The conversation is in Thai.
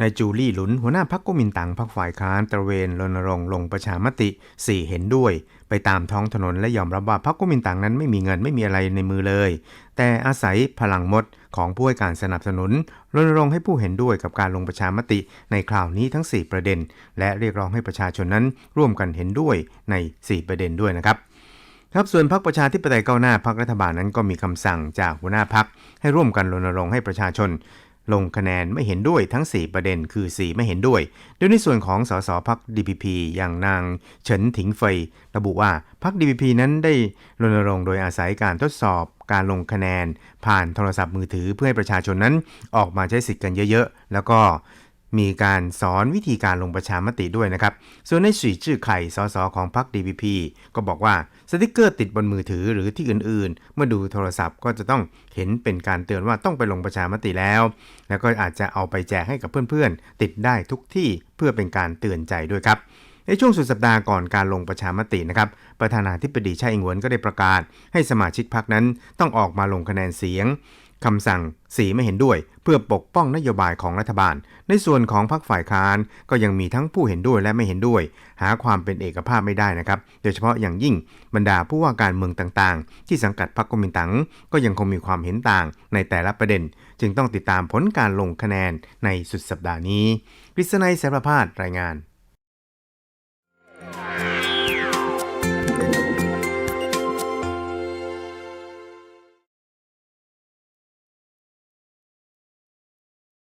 นายจูลี่หลุน หัวหน้าพักกุมินตังพักฝ่ายค้านตระเวนรณรงค์ลงประชามติ 4 เห็นด้วย ไปตามท้องถนนและยอมรับว่าพักกุมินตังนั้นไม่มีเงินไม่มีอะไรในมือเลย แต่อาศัยพลังมดของผู้ให้การสนับสนุนรณรงค์ให้ผู้เห็นด้วยกับการลงประชามติในคราวนี้ทั้ง 4 ประเด็น และเรียกร้องให้ประชาชนนั้นร่วมกันเห็นด้วยใน 4 ประเด็นด้วยนะครับครับส่วนพรรคประชาธิปไตยก้าวหน้าพรรครัฐบาลนั้นก็มีคำสั่งจากหัวหน้าพรรคให้ร่วมกันรณรงค์ให้ประชาชน ลงคะแนนไม่เห็นด้วยทั้ง 4 ประเด็นคือ 4 ไม่เห็นด้วยโดยในส่วนของสสพัก DPP อย่างนางเฉินถิงเฟย ระบุว่าพัก DPP นั้นได้รณรงค์โดยอาศัยการทดสอบการลงคะแนน ผ่านโทรศัพท์มือถือเพื่อให้ประชาชนนั้นออกมาใช้สิทธิ์กันเยอะๆ แล้วก็ มีการสอนวิธีการลงประชามติด้วยนะครับ ส่วนในสีชื่อไข่สสของพรรค DPP ก็บอกว่าสติกเกอร์ติดบนมือถือหรือที่อื่นๆ เมื่อดูโทรศัพท์ก็จะต้องเห็นเป็นการเตือนว่าต้องไปลงประชามติแล้ว แล้วก็อาจจะเอาไปแจกให้กับเพื่อนๆ ติดได้ทุกที่เพื่อเป็นการเตือนใจด้วยครับในช่วงสุดสัปดาห์ก่อนการลงประชามตินะครับ ประธานาธิบดีชาอิงหวนก็ได้ประกาศ ให้สมาชิกพรรคนั้นต้องออกมาลงคะแนนเสียง คำสั่งสีไม่เห็นด้วย เพื่อปกป้องนโยบายของรัฐบาล ในส่วนของพรรคฝ่ายค้านก็ยังมีทั้งผู้เห็นด้วยและไม่เห็นด้วย หาความเป็นเอกภาพไม่ได้นะครับ โดยเฉพาะอย่างยิ่งบรรดาผู้ว่าการเมืองต่างๆ ที่สังกัดพรรคกุมินตังก็ยังคงมีความเห็นต่างในแต่ละประเด็น จึงต้องติดตามผลการลงคะแนนในสุดสัปดาห์นี้กฤษณัยสารพาดรายงาน